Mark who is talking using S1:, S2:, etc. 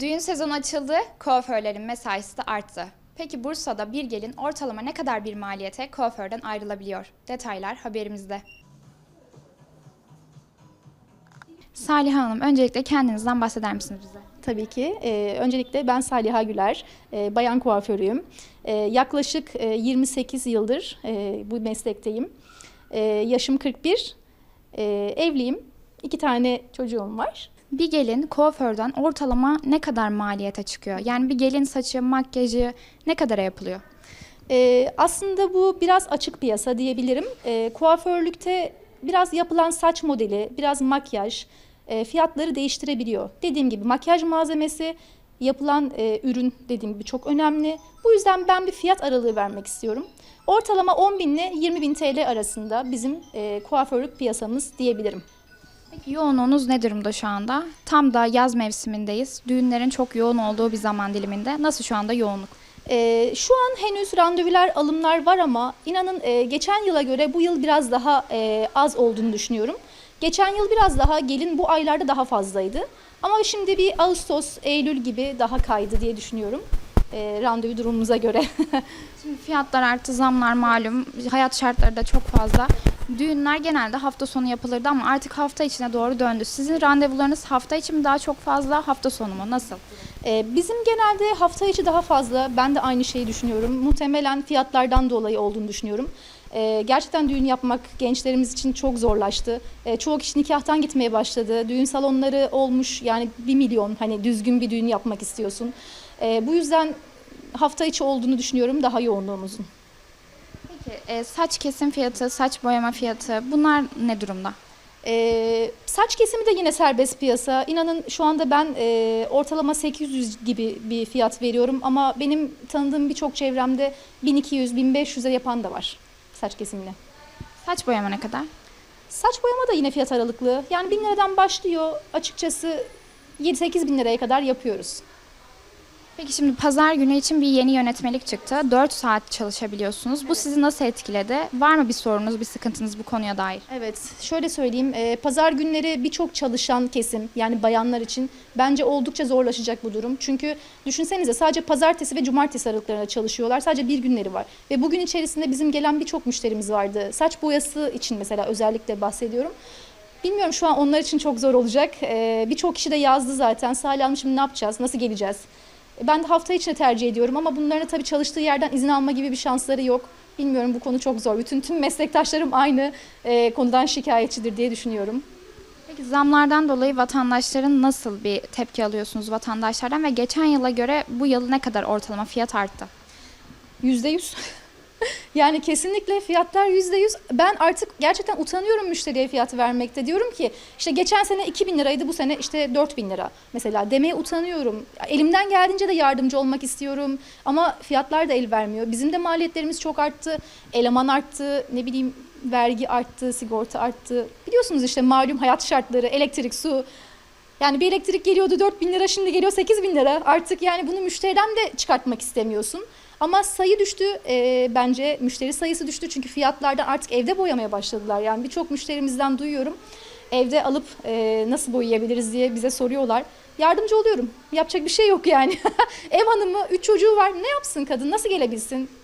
S1: Düğün sezonu açıldı, kuaförlerin mesaisi de arttı. Peki Bursa'da bir gelin ortalama ne kadar bir maliyete kuaförden ayrılabiliyor? Detaylar haberimizde. Saliha Hanım, öncelikle kendinizden bahseder misiniz bize?
S2: Tabii ki. Ee, öncelikle ben Saliha Güler, e, bayan kuaförüyüm. E, yaklaşık e, 28 yıldır e, bu meslekteyim. E, yaşım 41, e, evliyim. İki tane çocuğum var.
S1: Bir gelin kuaförden ortalama ne kadar maliyete çıkıyor? Yani bir gelin saçı, makyajı ne kadara yapılıyor?
S2: E, aslında bu biraz açık piyasa diyebilirim. E, kuaförlükte biraz yapılan saç modeli, biraz makyaj e, fiyatları değiştirebiliyor. Dediğim gibi makyaj malzemesi, yapılan e, ürün dediğim gibi çok önemli. Bu yüzden ben bir fiyat aralığı vermek istiyorum. Ortalama 10 bin ile 20 bin TL arasında bizim e, kuaförlük piyasamız diyebilirim.
S1: Peki yoğunluğunuz ne durumda şu anda? Tam da yaz mevsimindeyiz. Düğünlerin çok yoğun olduğu bir zaman diliminde. Nasıl şu anda yoğunluk?
S2: Ee, şu an henüz randevular, alımlar var ama inanın e, geçen yıla göre bu yıl biraz daha e, az olduğunu düşünüyorum. Geçen yıl biraz daha gelin bu aylarda daha fazlaydı. Ama şimdi bir Ağustos, Eylül gibi daha kaydı diye düşünüyorum. E, randevu durumumuza göre.
S1: Şimdi fiyatlar arttı, zamlar malum, hayat şartları da çok fazla. Düğünler genelde hafta sonu yapılırdı ama artık hafta içine doğru döndü. Sizin randevularınız hafta içi mi daha çok fazla, hafta sonu mu? Nasıl?
S2: Ee, bizim genelde hafta içi daha fazla. Ben de aynı şeyi düşünüyorum. Muhtemelen fiyatlardan dolayı olduğunu düşünüyorum. Ee, gerçekten düğün yapmak gençlerimiz için çok zorlaştı. Ee, çoğu kişi nikahtan gitmeye başladı. Düğün salonları olmuş yani bir milyon hani düzgün bir düğün yapmak istiyorsun. Ee, bu yüzden hafta içi olduğunu düşünüyorum daha yoğunluğumuzun.
S1: E, saç kesim fiyatı, saç boyama fiyatı bunlar ne durumda?
S2: Ee, saç kesimi de yine serbest piyasa. İnanın şu anda ben e, ortalama 800 gibi bir fiyat veriyorum ama benim tanıdığım birçok çevremde 1200-1500'e yapan da var saç kesimini.
S1: Saç boyama ne kadar?
S2: Saç boyama da yine fiyat aralıklı. Yani 1000 liradan başlıyor. Açıkçası 7-8 bin liraya kadar yapıyoruz.
S1: Peki şimdi pazar günü için bir yeni yönetmelik çıktı. 4 saat çalışabiliyorsunuz. Bu sizi nasıl etkiledi? Var mı bir sorunuz, bir sıkıntınız bu konuya dair?
S2: Evet, şöyle söyleyeyim. e, pazar günleri birçok çalışan kesim yani bayanlar için bence oldukça zorlaşacak bu durum. Çünkü düşünsenize sadece pazartesi ve cumartesi aralıklarında çalışıyorlar. Sadece bir günleri var. Ve bugün içerisinde bizim gelen birçok müşterimiz vardı. Saç boyası için mesela özellikle bahsediyorum. Bilmiyorum şu an onlar için çok zor olacak. E, birçok kişi de yazdı zaten. Salih Hanım şimdi ne yapacağız, nasıl geleceğiz? Ben de hafta içine tercih ediyorum ama bunların tabii çalıştığı yerden izin alma gibi bir şansları yok. Bilmiyorum bu konu çok zor. Bütün tüm meslektaşlarım aynı e, konudan şikayetçidir diye düşünüyorum.
S1: Peki zamlardan dolayı vatandaşların nasıl bir tepki alıyorsunuz vatandaşlardan ve geçen yıla göre bu yıl ne kadar ortalama fiyat arttı?
S2: Yüzde yüz. Yani kesinlikle fiyatlar yüzde yüz. Ben artık gerçekten utanıyorum müşteriye fiyat vermekte. Diyorum ki işte geçen sene 2000 liraydı bu sene işte 4000 lira mesela demeye utanıyorum. Elimden geldiğince de yardımcı olmak istiyorum ama fiyatlar da el vermiyor. Bizim de maliyetlerimiz çok arttı. Eleman arttı, ne bileyim vergi arttı, sigorta arttı. Biliyorsunuz işte malum hayat şartları, elektrik, su. Yani bir elektrik geliyordu 4 bin lira şimdi geliyor 8 bin lira. Artık yani bunu müşteriden de çıkartmak istemiyorsun. Ama sayı düştü e, bence müşteri sayısı düştü çünkü fiyatlardan artık evde boyamaya başladılar. Yani birçok müşterimizden duyuyorum evde alıp e, nasıl boyayabiliriz diye bize soruyorlar. Yardımcı oluyorum. Yapacak bir şey yok yani. Ev hanımı, üç çocuğu var. Ne yapsın kadın? Nasıl gelebilsin?